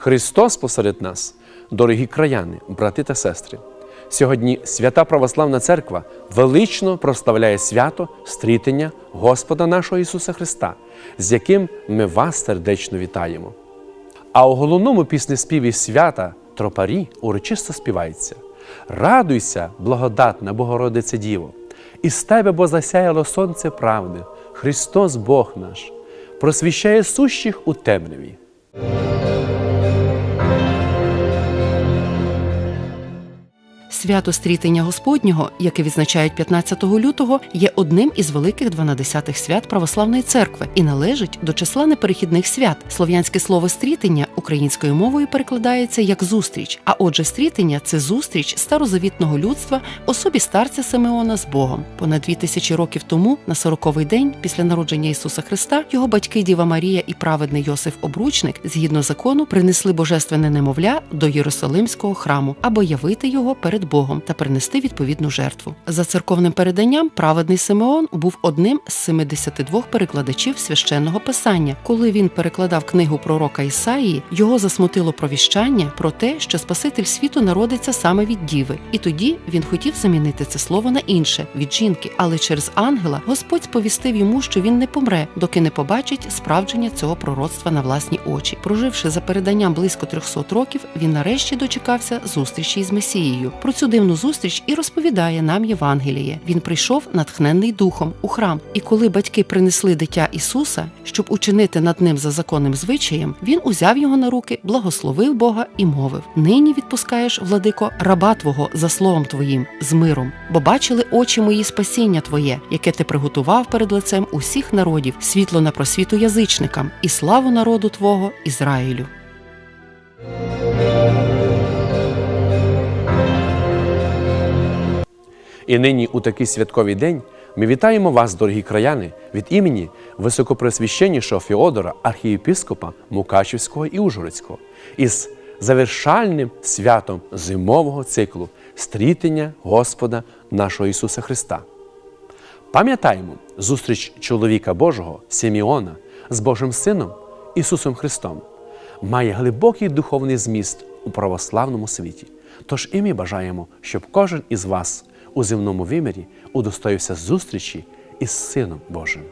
Христос посеред нас, дорогі краяни, брати та сестри. Сьогодні свята Православна Церква велично прославляє свято стрітення Господа нашого Ісуса Христа, з яким ми вас сердечно вітаємо. А у головному піснеспіві свята тропарі урочисто співається: Радуйся, благодатна Богородице Діво, із тебе бо засяяло сонце правди, Христос Бог наш, просвіщає сущих у темряві. Свято стрітення Господнього, яке відзначають 15 лютого, є одним із великих дванадесятих свят православної церкви і належить до числа неперехідних свят. Слов'янське слово стрітення українською мовою перекладається як зустріч. А отже, стрітення це зустріч старозавітного людства особі старця Симеона з Богом. Понад дві тисячі років тому, на сороковий день після народження Ісуса Христа, його батьки Діва Марія і праведний Йосиф Обручник, згідно закону, принесли божественне немовля до Єрусалимського храму, аби явити його перед Богом та принести відповідну жертву. За церковним переданням, праведний Симеон був одним з 72 перекладачів священного писання. Коли він перекладав книгу пророка Ісаїї, його засмутило провіщання про те, що Спаситель світу народиться саме від діви, і тоді він хотів замінити це слово на інше від жінки. Але через ангела Господь сповістив йому, що він не помре, доки не побачить справдження цього пророцтва на власні очі. Проживши за переданням близько 300 років, він нарешті дочекався зустрічі з Месією. Про цю дивну зустріч і розповідає нам Євангеліє. Він прийшов натхненний духом у храм, і коли батьки принесли дитя Ісуса, щоб учинити над ним за законним звичаєм, він узяв його на руки, благословив Бога і мовив: Нині відпускаєш, владико, раба твого за словом твоїм з миром, бо бачили очі мої спасіння Твоє, яке ти приготував перед лицем усіх народів, світло на просвіту язичникам і славу народу Твого Ізраїлю. І нині у такий святковий день ми вітаємо вас, дорогі краяни, від імені високопресвященнішого Феодора, архієпископа Мукачівського і Ужгородського, із завершальним святом зимового циклу стрітення Господа нашого Ісуса Христа. Пам'ятаємо зустріч чоловіка Божого Симеона з Божим Сином Ісусом Христом має глибокий духовний зміст у православному світі. Тож і ми бажаємо, щоб кожен із вас у земному вимірі удостоївся зустрічі із Сином Божим.